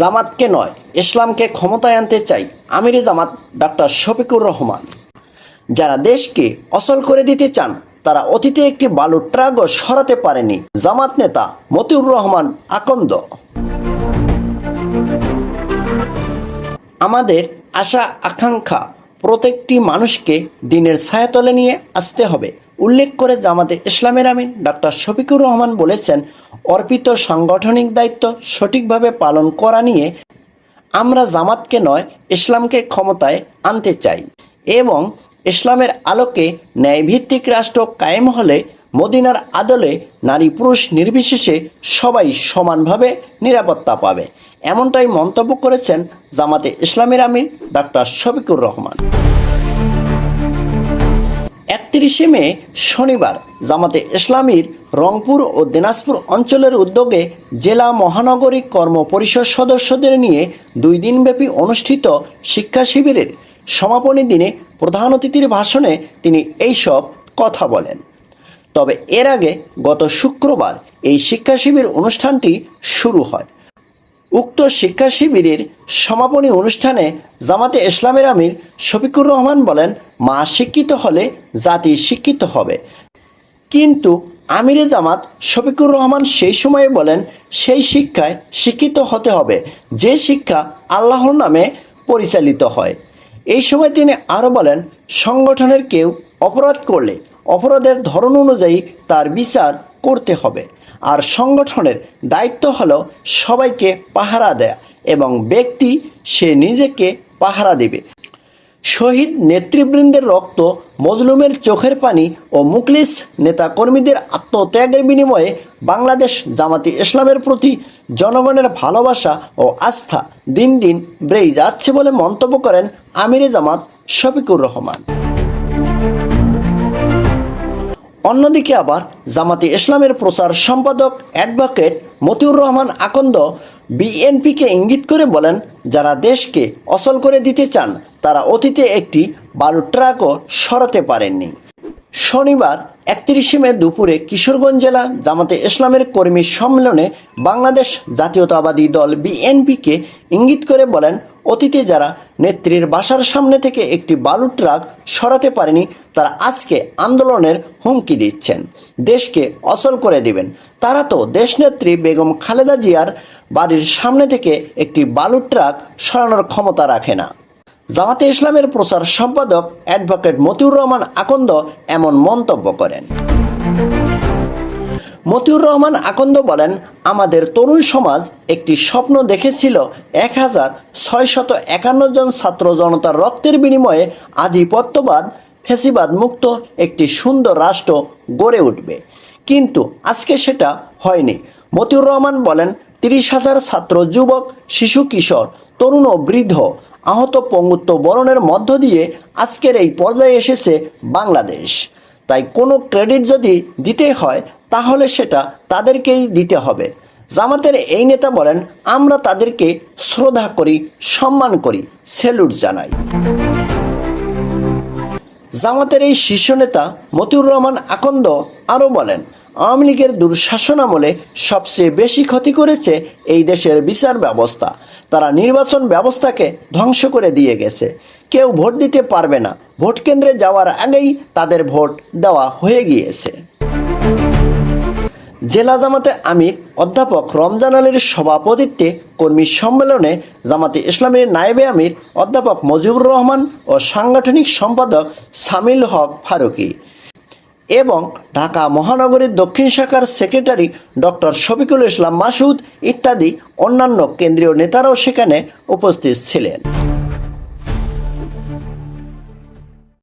জামাতকে নয়, ইসলামকে ক্ষমতায় আনতে চাই আমিরে জামাত ডাক্তার শফিকুর রহমান। যারা দেশকে অচল করে দিতে চান, তারা অতীতে একটি বালুর ট্রাকও সরাতে পারেনি, জামাত নেতা মতিউর রহমান আকন্দ। আমাদের আশা, আকাঙ্ক্ষা প্রত্যেকটি মানুষকে দিনের ছায়াতলে নিয়ে আসতে হবে। উল্লেখ করে জামাতে ইসলামের আমিন ডাক্তার শফিকুর রহমান বলেছেন, অর্পিত সাংগঠনিক দায়িত্ব সঠিকভাবে পালন করা নিয়ে আমরা জামাতকে নয়, ইসলামকে ক্ষমতায় আনতে চাই এবং ইসলামের আলোকে ন্যায়ভিত্তিক রাষ্ট্র কায়েম হলে মদিনার আদলে নারী পুরুষ নির্বিশেষে সবাই সমানভাবে নিরাপত্তা পাবে। এমনটাই মন্তব্য করেছেন জামাতে ইসলামের আমির ডাক্তার শফিকুর রহমান। একত্রিশে মে, শনিবার, জামাতে ইসলামীর রংপুর ও দিনাজপুর অঞ্চলের উদ্যোগে জেলা মহানগরী কর্ম পরিষদ সদস্যদের নিয়ে দুই দিনব্যাপী অনুষ্ঠিত শিক্ষা শিবিরের সমাপনী দিনে প্রধান অতিথির ভাষণে তিনি এইসব কথা বলেন। তবে এর আগে গত শুক্রবার এই শিক্ষা শিবির অনুষ্ঠানটি শুরু হয়। উক্ত শিক্ষা শিবিরের সমাপনী অনুষ্ঠানে জামাতে ইসলামের আমির শফিকুর রহমান বলেন, মা শিক্ষিত হলে জাতি শিক্ষিত হবে। কিন্তু আমিরে জামাত শফিকুর রহমান সেই সময়ে বলেন, সেই শিক্ষায় শিক্ষিত হতে হবে। যে শিক্ষা আল্লাহর নামে পরিচালিত হয়। এই সময় তিনি আরও বলেন, সংগঠনের কেউ অপরাধ করলে অপরাধের ধরন অনুযায়ী তার বিচার করতে হবে। আর সংগঠনের দায়িত্ব হলো সবাইকে পাহারা দেয়া এবং ব্যক্তি সে নিজেকে পাহারা দেবে। শহীদ নেতৃবৃন্দের রক্ত, মজলুমের চোখের পানি ও মুকলিস নেতা কর্মীদের আত্মত্যাগের বিনিময়ে বাংলাদেশ জামাতি ইসলামের প্রতি জনগণের ভালোবাসা ও আস্থা দিন দিন বেড়েই যাচ্ছে বলে মন্তব্য করেন আমিরে জামাত শফিকুর রহমান। অন্যদিকে আবার জামাতে ইসলামের প্রচার সম্পাদক অ্যাডভোকেট মতিউর রহমান আকন্দ বিএনপিকে ইঙ্গিত করে বলেন, যারা দেশকে অচল করে দিতে চান, তারা অতীতে একটি বালু ট্রাকও সরাতে পারেননি। শনিবার একত্রিশে মে দুপুরে কিশোরগঞ্জ জেলা জামাতে ইসলামের কর্মী সম্মেলনে বাংলাদেশ জাতীয়তাবাদী দল বিএনপিকে ইঙ্গিত করে বলেন, অতীতে যারা নেত্রীর বাসার সামনে থেকে একটি বালু ট্রাক সরাতে পারেনি, তারা আজকে আন্দোলনের হুমকি দিচ্ছেন। দেশকে অচল করে দিবেন। তারা তো দেশনেত্রী বেগম খালেদা জিয়ার বাড়ির সামনে থেকে একটি বালু ট্রাক সরানোর ক্ষমতা রাখে না। জামাতে ইসলামের প্রচার সম্পাদক অ্যাডভোকেট মতিউর রহমান আকন্দ এমন মন্তব্য করেন। মতিউর রহমান আকন্দ বলেন, আমাদের তরুণ সমাজ একটি স্বপ্ন দেখেছিল এক হাজার ছয়শত একান্ন জন ছাত্র জনতার রক্তের বিনিময়ে আধিপত্যবাদ, ফেসিবাদ মুক্ত একটি সুন্দর রাষ্ট্র গড়ে উঠবে। কিন্তু আজকে সেটা হয়নি। মতিউর রহমান বলেন, তিরিশ হাজার ছাত্র, যুবক, শিশু, কিশোর, তরুণ ও বৃদ্ধ আহত পঙ্গুত্ব বরণের মধ্য দিয়ে আজকের এই পর্যায়ে এসেছে বাংলাদেশ। তাই কোনো ক্রেডিট যদি দিতে হয়, তাহলে সেটা তাদেরকেই দিতে হবে। জামাতের এই নেতা বলেন, আমরা তাদেরকে শ্রদ্ধা করি, সম্মান করি। সেলুট জানাই জামাতের এই শীর্ষ নেতা মতিউর রহমান আকন্দ আরও বলেন আওয়ামী লীগের দুঃশাসন আমলে সবচেয়ে বেশি ক্ষতি করেছে এই দেশের বিচার ব্যবস্থা। তারা নির্বাচন ব্যবস্থাকে ধ্বংস করে দিয়ে গেছে। কেউ ভোট দিতে পারবে না। ভোট কেন্দ্রে যাওয়ার আগেই তাদের ভোট দেওয়া হয়ে গিয়েছে। জেলা জামাতে আমির, অধ্যাপক রমজান আলীর সভাপতিত্বে কর্মী সম্মেলনে জামাতে ইসলামের নায়েবে আমির, অধ্যাপক মজিবুর রহমান ও সাংগঠনিক সম্পাদক সামিল হক ফারুকি। এবং ঢাকা মহানগরীর দক্ষিণ শাখার সেক্রেটারি ডক্টর শফিকুল ইসলাম মাসুদ ইত্যাদি অন্যান্য কেন্দ্রীয় নেতারাও সেখানে উপস্থিত ছিলেন।